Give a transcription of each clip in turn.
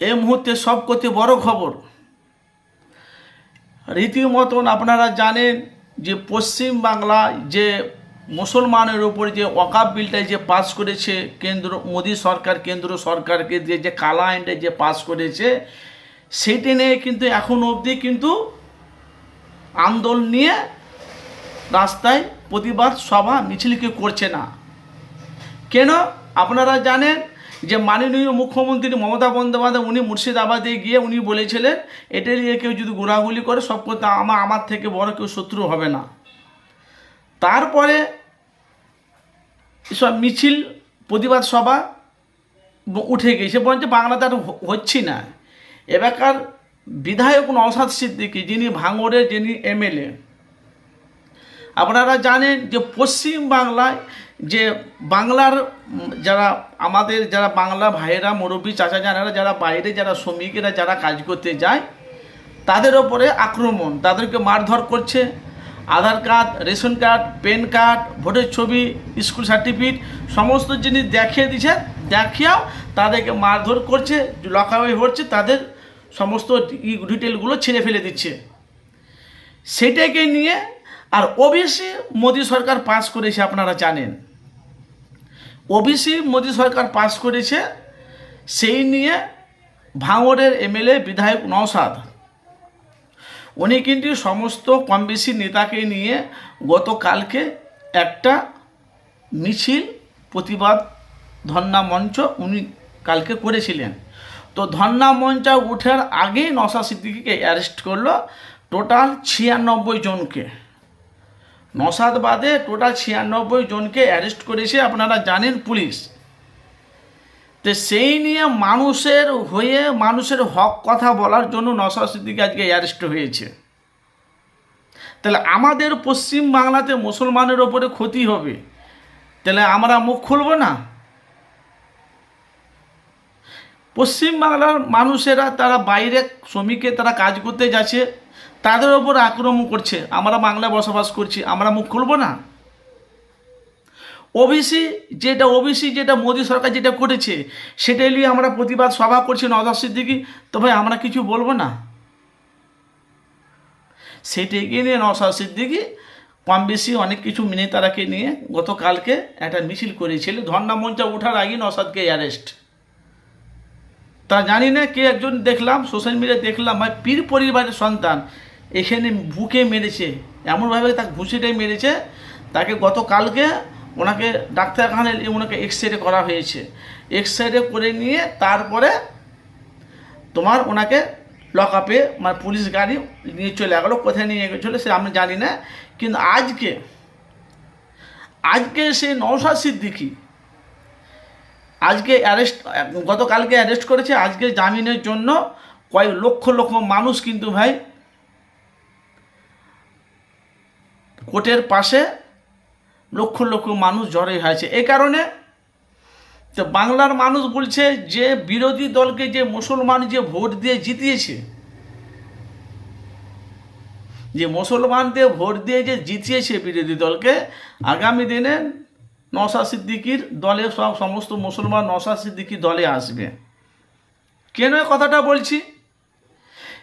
এই মুহূর্তে সব করতে বড় খবর। রীতিমতন আপনারা জানেন যে পশ্চিম বাংলায় যে মুসলমানের উপর যে ওয়াকাব বিলটা যে পাস করেছে কেন্দ্র, মোদী সরকার, কেন্দ্র সরকারকে দিয়ে যে কালা আইনটা যে পাস করেছে, সেটি নিয়ে কিন্তু এখন অবধি কিন্তু আন্দোলন নিয়ে রাস্তায় প্রতিবাদ সভা, মিছিল করছে না। কেন? আপনারা জানেন যে মাননীয় মুখ্যমন্ত্রী মমতা বন্দ্যোপাধ্যায়, উনি মুর্শিদাবাদে গিয়ে উনি বলেছিলেন এটা নিয়ে কেউ যদি গোড়াগুলি করে, সব কথা আমার আমার থেকে বড় কেউ শত্রু হবে না। তারপরে সব মিছিল, প্রতিবাদ সভা উঠে গেছে বলছে বাংলাতে আর হচ্ছি না। এবারকার বিধায়ক নওসাদ সিদ্দিকী, যিনি ভাঙড়ের যিনি এমএলএ আপনারা জানেন যে পশ্চিম বাংলায় যে বাংলার, যারা আমাদের যারা বাংলা ভাইয়েরা, মুরব্বী, চাচা, জানারা, যারা বাইরে, যারা শ্রমিকেরা, যারা কাজ করতে যায়, তাদের ওপরে আক্রমণ, তাদেরকে মারধর করছে। Aadhaar card, ration card PAN card, ভোটের ছবি, স্কুল সার্টিফিকেট, সমস্ত জিনিস দেখিয়ে দিচ্ছে দেখিয়েও তাদেরকে মারধর করছে লকাওয়ে হচ্ছে, তাদের সমস্ত ডিটেলগুলো ছিঁড়ে ফেলে দিচ্ছে। সেটাকে নিয়ে আর ওবিসি মোদী সরকার পাস করেছে, আপনারা জানেন। ওবিসি মোদী সরকার পাস করেছে, সেই নিয়ে ভাঙড়ের এমএলএ বিধায়ক নওসাদ উনি কিন্তু সমস্ত কম বেশি নেতাকে নিয়ে গতকালকে একটা মিছিল প্রতিবাদ ধর্না মঞ্চ উনি কালকে করেছিলেন। তো ধর্না মঞ্চ উঠার আগেই নশা সিদ্দিকিকে অ্যারেস্ট করল টোটাল ছিয়ানব্বই জনকে। নসাদ বাদে টোটাল ছিয়ানব্বই জনকে অ্যারেস্ট করেছে আপনারা জানেন পুলিশ। তো সেই নিয়ে মানুষের হয়ে মানুষের হক কথা বলার জন্য নসাদ সিদ্দিকি আজকে অ্যারেস্ট হয়েছে। তাহলে আমাদের পশ্চিম বাংলাতে মুসলমানের ওপরে ক্ষতি হবে। তাহলে আমরা মুখ খুলব না? পশ্চিম বাংলার মানুষেরা, তারা বাইরে শ্রমিকে তারা কাজ করতে যাচ্ছে। তাদের ওপর আক্রমণ করছে। আমরা বাংলায় বসবাস করছি, আমরা মুখ খুলব না? ওবিসি যেটা ওবিসি যেটা মোদী সরকার যেটা করেছে, সেটাই নিয়ে আমরা প্রতিবাদ সভা করছি নজর সিদ্দিকি। তো ভাই, আমরা কিছু বলব না? সেটাকে নিয়ে নসাদ সিদ্দিকি কম বেশি অনেক কিছু মিনে তারাকে নিয়ে গতকালকে একটা মিছিল করেছিল। ধর্না মঞ্চে ওঠার আগে নসাদকে অ্যারেস্ট তা জানি না কে একজন দেখলাম সোশ্যাল মিডিয়ায় দেখলাম, ভাই, পীর পরিবারের সন্তান। এখানে বুকে মেরেছে, এমনভাবে তাকে ঘুষিটাই মেরেছে, তাকে গতকালকে ওনাকে ডাক্তারখানায় নিয়ে ওনাকে এক্স রে করা হয়েছে। এক্স রে করে নিয়ে তারপরে তোমার ওনাকে লক আপে মানে পুলিশ গাড়ি নিয়ে চলে গেলো, কোথায় নিয়ে গেছিল সে আমি জানি না, কিন্তু আজকে আজকে সে নৌসাদ সিদ্দিকি, আজকে অ্যারেস্ট গতকালকে অ্যারেস্ট করেছে, আজকে জামিনের জন্য কয়েক লক্ষ লক্ষ মানুষ কিন্তু ভাই কোর্টের পাশে লক্ষ লক্ষ মানুষ জড়ো হয়েছে। এই কারণে তো বাংলার মানুষ বলছে যে বিরোধী দলকে যে মুসলমান যে ভোট দিয়ে জিতিয়েছে, যে মুসলমানদের ভোট দিয়ে যে জিতিয়েছে বিরোধী দলকে, আগামী দিনে নশা সিদ্দিকির দলে সব সমস্ত মুসলমান নশা সিদ্দিকির দলে আসবে। কেন এ কথাটা বলছি?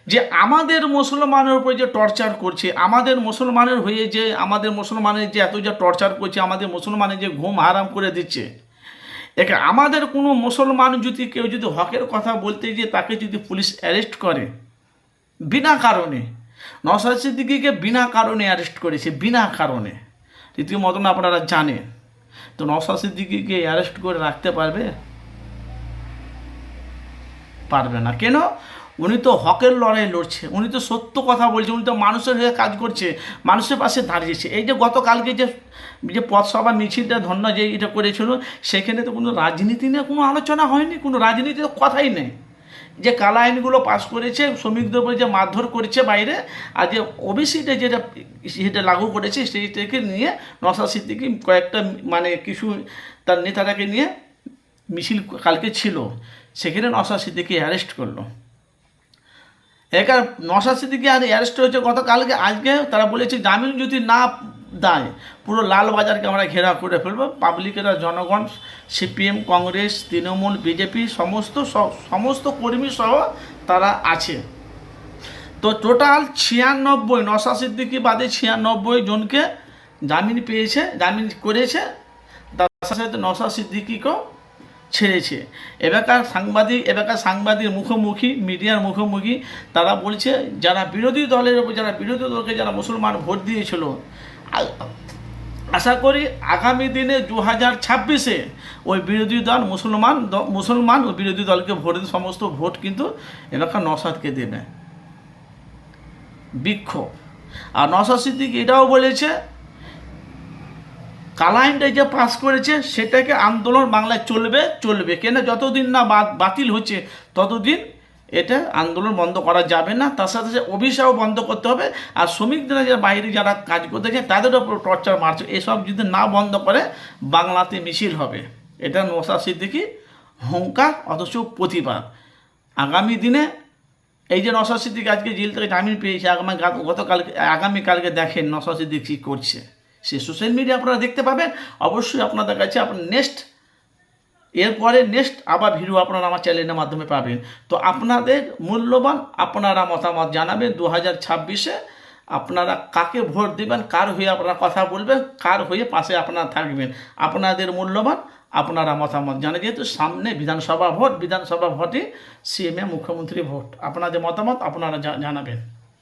যে আমাদের মুসলমানের উপরে যে টর্চার করছে, আমাদের মুসলমানের হয়ে যে, আমাদের মুসলমানের যে এত যে টর্চার করছে, আমাদের মুসলমানের যে ঘুম হারাম করে দিচ্ছে। একে আমাদের কোনো মুসলমান যদি কেউ যদি হকের কথা বলতে গিয়ে তাকে যদি পুলিশ অ্যারেস্ট করে, বিনা কারণে নসাদ সিদ্দিকিকে বিনা কারণে অ্যারেস্ট করেছে, বিনা কারণে। রীতিমতন আপনারা জানেন। তো নসাদ সিদ্দিকিকে অ্যারেস্ট করে রাখতে পারবে? পারবে না। কেন? উনি তো হকের লড়াই লড়ছে, উনি তো সত্য কথা বলছে, উনি তো মানুষের হয়ে কাজ করছে, মানুষের পাশে দাঁড়িয়েছে এই যে গতকালকে যে যে পথসভা মিছিলটা ধন্য যে এটা করেছিল, সেখানে তো কোনো রাজনীতি নিয়ে কোনো আলোচনা হয়নি, কোনো রাজনীতির কথাই নেই। যে কালা আইনগুলো পাস করেছে, শ্রমিকদের উপরে যে মারধর করেছে বাইরে, আর যে ওবিসিটা যেটা সেটা লাগু করেছে সেইটাকে নিয়ে নশা সিদ্দিকি কয়েকটা মানে কিছু তার নেতারাকে নিয়ে মিছিল কালকে ছিল। সেখানে নশা সিদ্দিকি অ্যারেস্ট করল। একার নশা সিদ্দিকি আর অ্যারেস্ট হয়েছে। গতকালকে, আজকে তারা বলেছে, জামিন যদি না দেয়, পুরো লালবাজারকে আমরা ঘেরা করে ফেলব। পাবলিকেরা জনগণ সিপিএম কংগ্রেস তৃণমূল বিজেপি সমস্ত সমস্ত কর্মী সহ তারা আছে। তো টোটাল ছিয়ানব্বই নশা সিদ্দিকি বাদে ছিয়ানব্বই জনকে জামিন পেয়েছে, জামিন করেছে। তার সাথে নশা সিদ্দিকিকেও ছেড়েছে। এবারকার সাংবাদিক এবারকার সাংবাদিক মুখোমুখি, মিডিয়ার মুখোমুখি, তারা বলছে, যারা বিরোধী দলের উপর যারা বিরোধী দলকে যারা মুসলমান ভোট দিয়েছিল আশা করি আগামী দিনে দু হাজার ছাব্বিশে ওই বিরোধী দল মুসলমান মুসলমান ও বিরোধী দলকে ভোট সমস্ত ভোট কিন্তু এলাকার নসাদকে দেবে। বিক্ষোভ। আর নসাদ সিদ্দিক এটাও বলেছে কালাইনটা যে পাস করেছে, সেটাকে আন্দোলন বাংলায় চলবে চলবে। কেন? যতদিন না বাতিল হচ্ছে, ততদিন এটা আন্দোলন বন্ধ করা যাবে না। তার সাথে সাথে অভিশাপ বন্ধ করতে হবে। আর শ্রমিকদের যারা বাইরে যারা কাজ করতে যায় তাদের ওপর টর্চার মারছে। এসব যদি না বন্ধ করে, বাংলাতে মিছিল হবে। এটা নশা সিদ্দিকি হুঙ্কার অথচ প্রতিবাদ। আগামী দিনে এই যে নশা সিদ্দিক আজকে জেল থেকে জামিন পেয়েছে, আগামী গতকালকে আগামীকালকে দেখেন নশা সিদ্দিক কী করছে। সে সোশ্যাল মিডিয়া আপনারা দেখতে পাবেন। অবশ্যই আপনাদের কাছে আপনার নেক্সট এরপরে নেক্সট আবার ভিডিও আপনারা আমার চ্যানেলের মাধ্যমে পাবেন। তো আপনাদের মূল্যবান আপনারা মতামত জানাবেন দু হাজার ছাব্বিশে। আপনারা কাকে ভোট দেবেন, কার হয়ে আপনারা কথা বলবেন, কার হয়ে পাশে আপনারা থাকবেন। আপনাদের মূল্যবান আপনারা মতামত জানে যেহেতু সামনে বিধানসভা ভোট, বিধানসভা ভোটে সিএমএ মুখ্যমন্ত্রী ভোট। আপনাদের মতামত আপনারা জানাবেন।